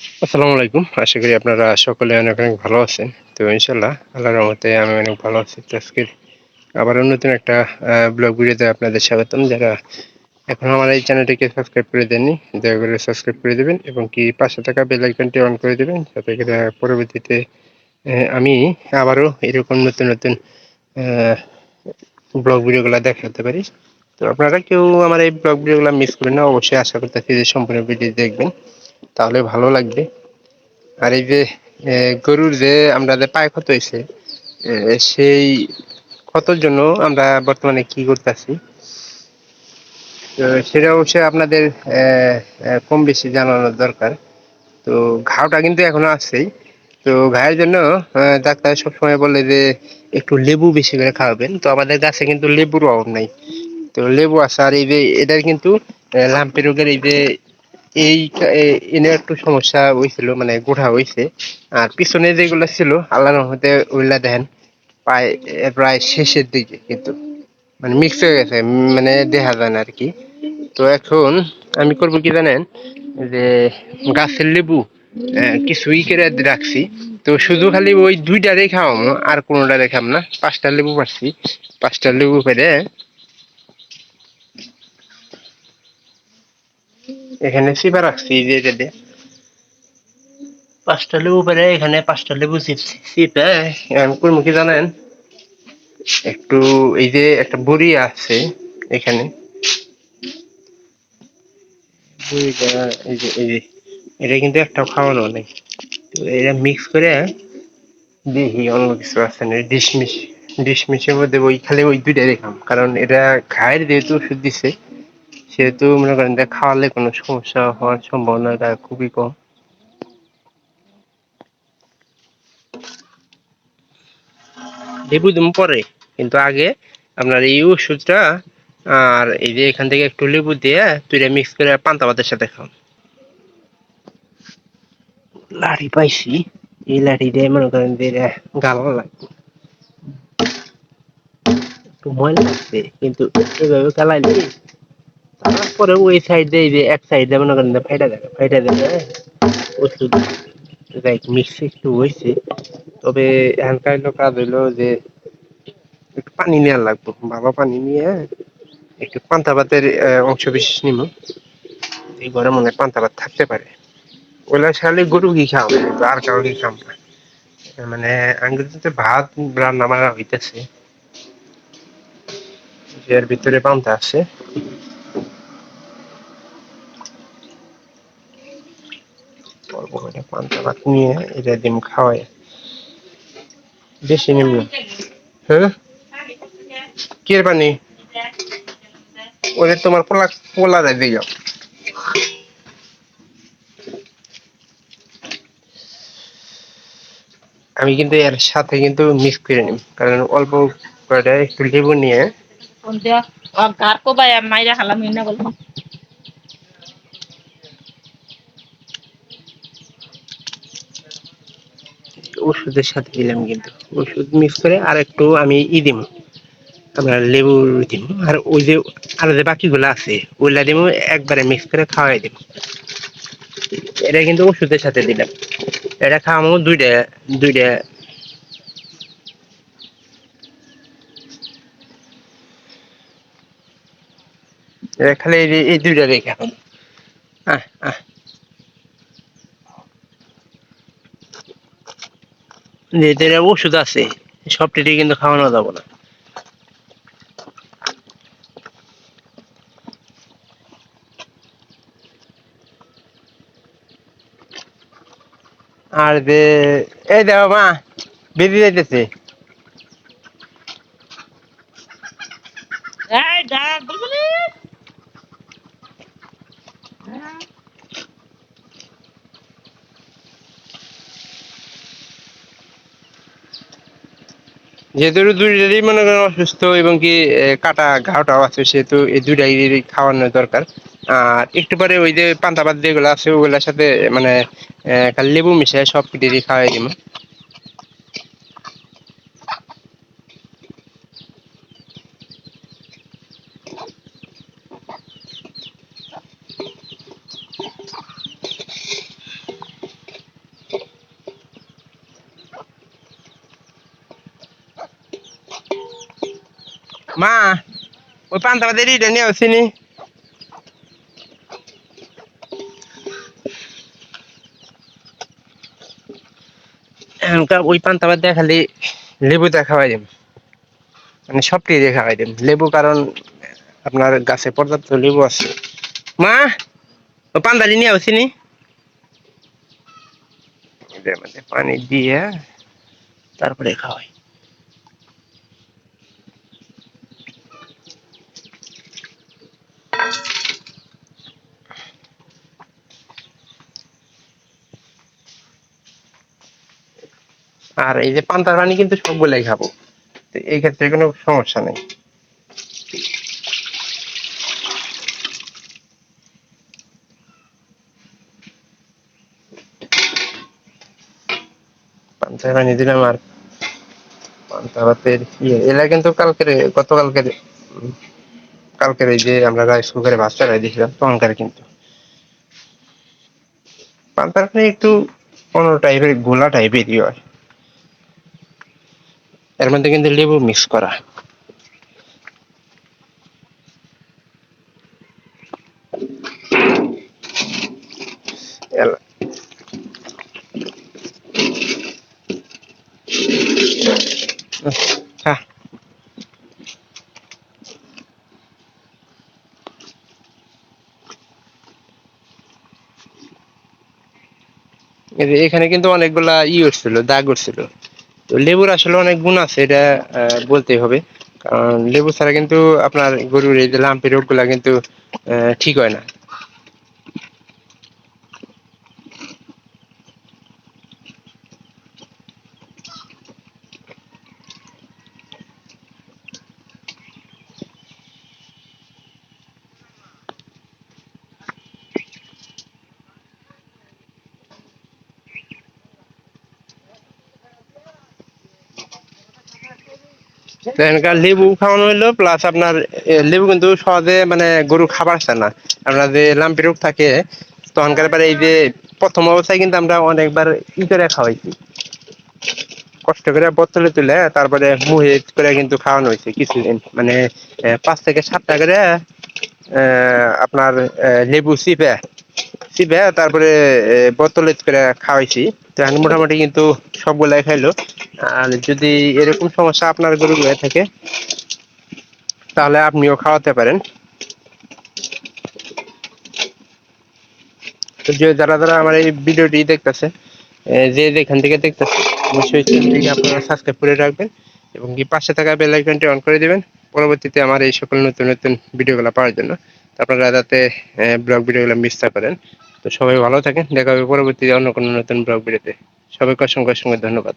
আসসালামু আলাইকুম। আশা করি আপনারা সকলে অনেক অনেক ভালো আছেন। তো ইনশাল্লাহ আল্লাহর রহমতে আমি অনেক ভালো আছি। তো আজকের আবারও নতুন একটা ব্লগ ভিডিওতে আপনাদের স্বাগতম। যারা এখন আমার এই চ্যানেলটিকে সাবস্ক্রাইব করে দেননি, দয়া করে সাবস্ক্রাইব করে দেবেন এবং কি পাশে থাকা বেল আইকনটি অন করে দেবেন যাতে করে পরবর্তীতে আমি আবারও এরকম নতুন নতুন ব্লগ ভিডিওগুলো দেখাতে পারি। তো আপনারা কেউ আমার এই ব্লগ ভিডিওগুলো মিস করেন না। অবশ্যই আশা করতেছি যে সম্পূর্ণ ভিডিও দেখবেন। তাহলে ভালো লাগবে। আর এই যে গরুর যে আমরা যে পায়ে ক্ষত হয়েছে সেই ক্ষতর জন্য আমরা বর্তমানে কি করতেছি? সেটা অবশ্যই আপনাদের কম বেশি জানানোর দরকার। তো ঘাওটা কিন্তু এখনও আছেই। তো ঘায়ের জন্য ডাক্তার সবসময় বলে যে একটু লেবু বেশি করে খাওয়াবেন। তো আমাদের গাছে কিন্তু লেবুর অভাব নাই। তো লেবু আছে আর এই যে এটার কিন্তু লাম্পি রোগের এই যে এই এনে একটু সমস্যা হয়েছিল মানে গোঠা হয়েছে আর পিছনে যেগুলো ছিল আল্লাহ রহমতে ওইগুলা দেখেন প্রায় প্রায় শেষের দিকে কিন্তু মানে মিক্স হয়ে গেছে মানে দেখা যায় না আর কি তো এখন আমি করব কি জানেন যে গাছের লেবু আহ, কিছু ই করে রাখছি। তো শুধু খালি ওই দুইটারই খাওয়াম আর কোনোটা দেখাম না। পাঁচটা লেবু পারছি। পাঁচটা লেবু পেরে এখানে চিপা রাখছি যে এটা দিয়ে পাঁচটা লেবু পেরে এখানে পাঁচটা লেবু চিপছি চিপে আমি করব কি জানেন? একটু এই যে একটা বড়ি আছে এখানে। বড়িটা এই যে এই যে এটা কিন্তু একটাও খাওয়ানো নেই। তো এটা মিক্স করে দেখি অন্য কিছু আছে না ডিশমিশ। ডিশমিশের মধ্যে ওই খালি ওই দুইটা দেখাম কারণ এটা ঘায়ের যেহেতু ওষুধ দিছে সেহেতু মনে করেন যে খাওয়ালে কোনো সমস্যা হওয়ার সম্ভাবনাটা খুবই কম। লেবু পরে, কিন্তু আগে আপনার এই ওষুধটা আর এই যে এখান থেকে একটু লেবু দিয়ে তুইটা মিক্স করে পান্তা ভাতের সাথে খাও লাঠি পাইছি, এই লাঠি দিয়ে মনে করেন যে গালা লাগবে। একটু ময়লা লাগছে কিন্তু এভাবে গালাইলে তারপরে ওই সাইডে এই যে এক সাইডে মনে করেন ফাইটা দেবে ফাইটা দেবে ওষুধ যাই মিক্স একটু হয়েছে তবে এখানকার কাজ হইল যে একটু পানি নেওয়া লাগবে। ভালো পানি নিয়ে একটু পান্তা ভাতের অংশ বিশেষ নিব এই ঘরে মনে হয় পান্তা ভাত থাকতে পারে। ওগুলা খালি গরু কি খাও? আর কারও কি খাম মানে আঙ্গুলিতে ভাত রান্না বান্না হইতেছে। এর ভিতরে পান্তা আছে অল্প করে পান্তা ভাত নিয়ে এটা ডিম খাওয়াই। বেশি নিম্ন হ্যাঁ? কি এর পানি ওদের তোমার পোলা পোলা দেয় দিয়ে আমি কিন্তু এর সাথে কিন্তু মিক্স করে নিই কারণ অল্প করে একটু লেবু নিয়ে। dia oh garko ba ya mai ওষুধের সাথে দিলাম কিন্তু। ওষুধ মিক্স করে আর একটু আমি ই দিব আমরা লেবু দিব আর ওই যে, আর যে বাকিগুলো আছে, ওইগুলা দিব একবারে মিক্স করে খাওয়াই দিব এটা কিন্তু ওষুধের সাথে দিলাম। এটা খাওয়ামো দুইটা দুইটা। খালি এই এই দুইটা রেখে এখন আহ আহ। এদের ওষুধ আছে, সবটি কিন্তু খাওয়ানো যাবে না। আর যে, এই দেখো মা বেরিয়ে যাইতেছে। যেহেতু দুইটারই মনে করেন অসুস্থ এবং কি কাটা ঘাওটাও আছে, সেহেতু এই দুইটাই খাওয়ানো দরকার। আর একটু পরে ওই যে পান্তা ভাত যেগুলো আছে, ওগুলোর সাথে মানে লেবু মিশিয়ে সব কিছুই খাওয়াই দিব। মা, ওই পান্তা ভাতের রিটা নিয়ে আসিনি ওই পান্তা ভাত দিয়ে খালি লেবু দিয়ে খাওয়াই দিম। মানে সবটি দিয়ে খাওয়াই দিম। লেবু কারণ আপনার গাছে পর্যাপ্ত লেবু আছে। মা ও পান্তালি নিয়ে আসিনি পানি দিয়ে তারপরে খাওয়াই। আর এই যে পান্তার পানি কিন্তু সবগুলাই খাব। এই ক্ষেত্রে কোনো সমস্যা নেই। দিলাম আর ইয়ে এলা কিন্তু কালকের, গতকালকের কালকের এই যে আমরা দিয়েছিলাম কিন্তু। পান্তার পানি একটু অন্য টাইপের গোলা টাইপেরই হয়। এর মধ্যে কিন্তু লেবু মিক্স করা এলা- খা এই যে এখানে কিন্তু অনেকগুলা ই উঠছিল, দাগ উঠছিল। তো লেবুর আসলে অনেক গুণ আছে, এটা বলতেই হবে। কারণ লেবু ছাড়া কিন্তু আপনার গরুর এই যে লাম্পি রোগগুলা কিন্তু ঠিক হয় না। এখানকার লেবু খাওয়ানো হলো প্লাস আপনার লেবু কিন্তু সহজে মানে গরু খাবার চায় না। আপনার যে লাম্পি রোগ থাকে, তখনকার পরে এই যে প্রথম অবস্থায় কিন্তু আমরা অনেকবার ই করে খাওয়াইছি। কষ্ট করে বোতলে তুলে তারপরে মুহে করে কিন্তু খাওয়ানো হয়েছে কিছুদিন। মানে পাঁচ থেকে সাতটা করে আপনার লেবু চিপে চিপে তারপরে বোতলে করে খাওয়াইছি। তো এখন মোটামুটি কিন্তু সবগুলাই খাইলো। আর যদি এরকম সমস্যা আপনার গরু হয়ে থাকে, তাহলে আপনিও খাওয়াতে পারেন। যে যারা যারা আমার এই ভিডিওটি দেখতেছে যে যেখান থেকে দেখতেছে, অবশ্যই আপনারা সাবস্ক্রাইব করে রাখবেন এবং কি পাশে থাকা বেল আইকনটি অন করে দিবেন। পরবর্তীতে আমার এই সকল নতুন নতুন ভিডিওগুলো পাওয়ার জন্য। আপনারা যাতে ব্লগ ভিডিওগুলো মিস না করেন। তো সবাই ভালো থাকেন। দেখা হবে পরবর্তীতে অন্য কোনো নতুন ব্লগ ভিডিওতে। সবাইকে অসংখ্য অসংখ্য ধন্যবাদ।